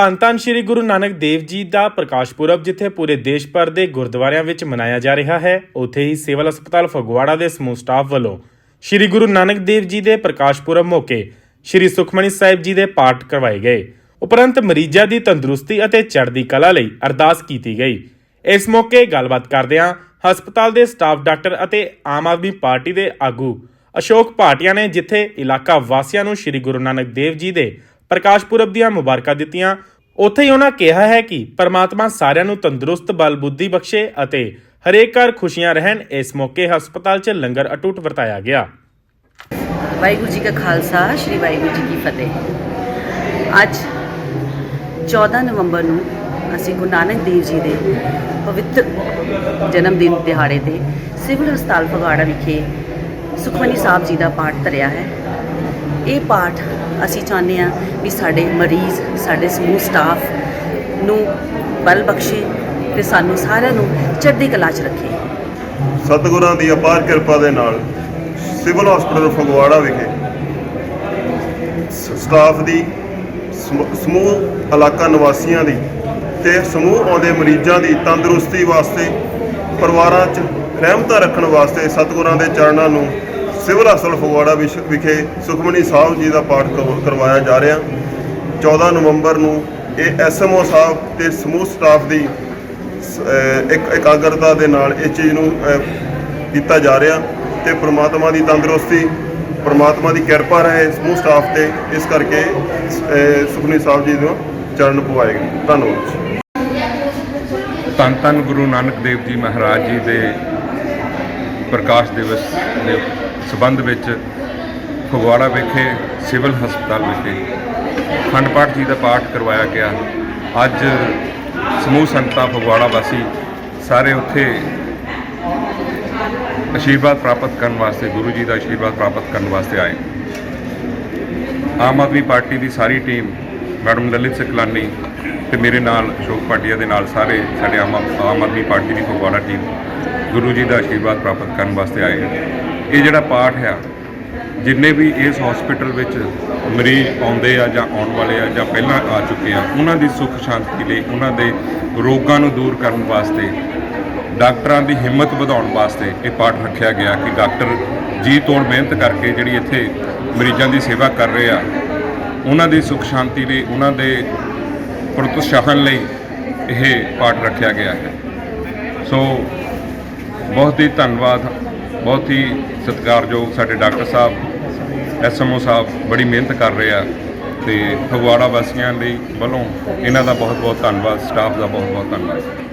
ਧੰਨ ਧੰਨ ਸ੍ਰੀ ਗੁਰੂ ਨਾਨਕ ਦੇਵ ਜੀ ਦਾ ਪ੍ਰਕਾਸ਼ ਪੁਰਬ, ਜਿੱਥੇ ਪੂਰੇ ਦੇਸ਼ ਭਰ ਦੇ ਗੁਰਦੁਆਰਿਆਂ ਵਿੱਚ ਮਨਾਇਆ ਜਾ ਰਿਹਾ ਹੈ, ਉੱਥੇ ਹੀ ਸਿਵਲ ਹਸਪਤਾਲ ਫਗਵਾੜਾ ਦੇ ਸਮੂਹ ਸਟਾਫ ਵੱਲੋਂ ਸ੍ਰੀ ਗੁਰੂ ਨਾਨਕ ਦੇਵ ਜੀ ਦੇ ਪ੍ਰਕਾਸ਼ ਪੁਰਬ ਮੌਕੇ ਸ੍ਰੀ ਸੁਖਮਨੀ ਸਾਹਿਬ ਜੀ ਦੇ ਪਾਠ ਕਰਵਾਏ ਗਏ। ਉਪਰੰਤ ਮਰੀਜ਼ਾਂ ਦੀ ਤੰਦਰੁਸਤੀ ਅਤੇ ਚੜ੍ਹਦੀ ਕਲਾ ਲਈ ਅਰਦਾਸ ਕੀਤੀ ਗਈ। ਇਸ ਮੌਕੇ ਗੱਲਬਾਤ ਕਰਦਿਆਂ ਹਸਪਤਾਲ ਦੇ ਸਟਾਫ ਡਾਕਟਰ ਅਤੇ ਆਮ ਆਦਮੀ ਪਾਰਟੀ ਦੇ ਆਗੂ ਅਸ਼ੋਕ ਭਾਟੀਆ ਨੇ ਜਿੱਥੇ ਇਲਾਕਾ ਵਾਸੀਆਂ ਨੂੰ ਸ੍ਰੀ ਗੁਰੂ ਨਾਨਕ ਦੇਵ ਜੀ ਦੇ ਪ੍ਰਕਾਸ਼ ਪੁਰਬ ਦੀਆਂ ਮੁਬਾਰਕਾਂ ਦਿੱਤੀਆਂ। ਉੱਥੇ ਹੀ ਉਹਨਾਂ ਕਿਹਾ ਹੈ ਕਿ ਪਰਮਾਤਮਾ ਸਾਰਿਆਂ ਨੂੰ ਤੰਦਰੁਸਤ ਬਲ ਬੁੱਧੀ ਬਖਸ਼ੇ ਅਤੇ ਹਰੇਕ ਘਰ ਖੁਸ਼ੀਆਂ ਰਹਿਣ। ਇਸ ਮੌਕੇ ਹਸਪਤਾਲ 'ਚ ਲੰਗਰ ਅਟੁੱਟ ਵਰਤਾਇਆ ਗਿਆ। ਵਾਹਿਗੁਰੂ ਜੀ ਕਾ ਖਾਲਸਾ, ਸ੍ਰੀ ਵਾਹਿਗੁਰੂ ਜੀ ਕੀ ਫਤਿਹ। ਅੱਜ 14 ਨਵੰਬਰ ਨੂੰ ਅਸੀਂ ਗੁਰੂ ਨਾਨਕ ਦੇਵ ਜੀ ਦੇ ਪਵਿੱਤਰ ਜਨਮ ਦਿਨ ਦਿਹਾੜੇ ਤੇ ਸਿਵਲ ਹਸਪਤਾਲ ਫਗਵਾੜਾ ਵਿਖੇ ਸੁਖਮਨੀ ਸਾਹਿਬ ਜੀ ਦਾ ਪਾਠ ਧਰਿਆ ਹੈ। ਇਹ ਪਾਠ ਅਸੀਂ ਚਾਹੁੰਦੇ ਹਾਂ ਵੀ ਸਾਡੇ ਮਰੀਜ਼, ਸਾਡੇ ਸਮੂਹ ਸਟਾਫ ਨੂੰ ਬਲ ਬਖਸ਼ੇ ਤੇ ਸਾਨੂੰ ਸਾਰਿਆਂ ਨੂੰ ਚੜ੍ਹਦੀ ਕਲਾ 'ਚ ਰੱਖੇ। ਸਤਿਗੁਰਾਂ ਦੀ ਅਪਾਰ ਕਿਰਪਾ ਦੇ ਨਾਲ ਸਿਵਲ ਹਸਪਤਾਲ ਫਗਵਾੜਾ ਵਿਖੇ ਸਟਾਫ ਦੀ ਸਮੂਹ ਇਲਾਕਾ ਨਿਵਾਸੀਆਂ ਦੀ ਤੇ ਸਮੂਹ ਆਉਂਦੇ ਮਰੀਜ਼ਾਂ ਦੀ ਤੰਦਰੁਸਤੀ ਵਾਸਤੇ ਪਰਿਵਾਰਾਂ 'ਚ ਰਹਿਮਤਾਂ ਰੱਖਣ ਵਾਸਤੇ ਸਤਿਗੁਰਾਂ ਦੇ ਚਰਨਾਂ ਨੂੰ ਸਿਵਲ ਹਸਪਤਾਲ ਫਗਵਾੜਾ ਵਿਸ਼- ਵਿਖੇ ਸੁਖਮਨੀ ਸਾਹਿਬ ਜੀ ਦਾ ਪਾਠ ਕਰਵ- ਕਰਵਾਇਆ ਜਾ ਰਿਹਾ। 14 ਨਵੰਬਰ ਨੂੰ ਇਹ ਐਸਐਮਓ ਸਾਹਿਬ ਤੇ ਸਮੂਹ ਸਟਾਫ ਦੀ ਇੱਕ ਇਕਾਗਰਤਾ ਦੇ ਨਾਲ ਇਸ ਚੀਜ਼ ਨੂੰ ਕੀਤਾ ਜਾ ਰਿਹਾ ਤੇ ਪ੍ਰਮਾਤਮਾ ਦੀ ਤੰਦਰੁਸਤੀ ਪ੍ਰਮਾਤਮਾ ਦੀ ਕਿਰਪਾ ਰਹੇ ਸਮੂਹ ਸਟਾਫ ਤੇ ਇਸ ਕਰਕੇ ਅਹ, ਸੁਖਨੀ ਸਾਹਿਬ ਜੀ ਨੂੰ ਚਰਨ ਪਵਾਏ ਗਏ। ਧੰਨਵਾਦ ਧੰਨ ਧੰਨ ਗੁਰੂ ਨਾਨਕ ਦੇਵ ਜੀ ਮਹਾਰਾਜ ਜੀ ਦੇ ਪ੍ਰਕਾਸ਼ ਦਿਵਸ ਦੇ ਸਬੰਧ ਵਿੱਚ ਫਗਵਾੜਾ ਵਿਖੇ ਸਿਵਲ ਹਸਪਤਾਲ ਵਿਖੇ ਖੰਡ ਪਾਠ ਜੀ ਦਾ ਪਾਠ ਕਰਵਾਇਆ ਗਿਆ। ਅੱਜ ਸਮੂਹ ਸੰਗਤਾਂ ਫਗਵਾੜਾ ਵਾਸੀ ਸਾਰੇ ਉੱਥੇ ਆਸ਼ੀਰਵਾਦ ਪ੍ਰਾਪਤ ਕਰਨ ਵਾਸਤੇ, ਗੁਰੂ ਜੀ ਦਾ ਆਸ਼ੀਰਵਾਦ ਪ੍ਰਾਪਤ ਕਰਨ ਵਾਸਤੇ ਆਏ। ਆਮ ਆਦਮੀ ਪਾਰਟੀ ਦੀ ਸਾਰੀ ਟੀਮ, ਮੈਡਮ ਲਲਿਤ ਸਿਕਲਾਨੀ ਤੇ ਮੇਰੇ ਨਾਲ ਅਸ਼ੋਕ ਪਾਟਿਆ ਦੇ ਨਾਲ ਸਾਰੇ ਸਾਡੇ ਆਮ ਆਮ ਆਦਮੀ ਪਾਰਟੀ ਦੀ ਫਗਵਾੜਾ ਟੀਮ ਗੁਰੂ ਜੀ ਦਾ ਆਸ਼ੀਰਵਾਦ ਪ੍ਰਾਪਤ ਕਰਨ ਵਾਸਤੇ ਆਏ। ਇਹ ਜਿਹੜਾ ਪਾਠ ਆ, ਜਿੰਨੇ ਵੀ ਇਸ ਹਸਪੀਟਲ ਵਿੱਚ ਮਰੀਜ਼ ਆਉਂਦੇ ਆ ਜਾਂ ਆਉਣ ਵਾਲੇ ਆ ਜਾਂ ਪਹਿਲਾਂ ਆ ਚੁੱਕੇ ਆ, ਉਹਨਾਂ ਦੀ ਸੁੱਖ ਸ਼ਾਂਤੀ ਲਈ, ਉਹਨਾਂ ਦੇ ਰੋਗਾਂ ਨੂੰ ਦੂਰ ਕਰਨ ਵਾਸਤੇ, ਡਾਕਟਰਾਂ ਦੀ ਹਿੰਮਤ ਵਧਾਉਣ ਵਾਸਤੇ ਇਹ ਪਾਠ ਰੱਖਿਆ ਗਿਆ ਕਿ ਡਾਕਟਰ ਜੀ ਤੋੜ ਮਿਹਨਤ ਕਰਕੇ ਜਿਹੜੀ ਇੱਥੇ ਮਰੀਜ਼ਾਂ ਦੀ ਸੇਵਾ ਕਰ ਰਹੇ ਆ, ਉਹਨਾਂ ਦੀ ਸੁੱਖ ਸ਼ਾਂਤੀ ਲਈ, ਉਹਨਾਂ ਦੇ ਪ੍ਰਤੋਤਸਾਹਨ ਲਈ ਇਹ ਪਾਠ ਰੱਖਿਆ ਗਿਆ ਹੈ। ਸੋ ਬਹੁਤ ਹੀ ਧੰਨਵਾਦ ਬਹੁਤ ਹੀ ਸਤਿਕਾਰਯੋਗ ਸਾਡੇ ਡਾਕਟਰ ਸਾਹਿਬ ਐਸਐਮਓ ਸਾਹਿਬ ਬੜੀ ਮਿਹਨਤ ਕਰ ਰਹੇ ਆ ਤੇ ਫਗਵਾੜਾ ਵਾਸੀਆਂ ਲਈ ਵੱਲੋਂ ਇਹਨਾਂ ਦਾ ਬਹੁਤ ਬਹੁਤ ਧੰਨਵਾਦ, ਸਟਾਫ ਦਾ ਬਹੁਤ ਬਹੁਤ ਧੰਨਵਾਦ।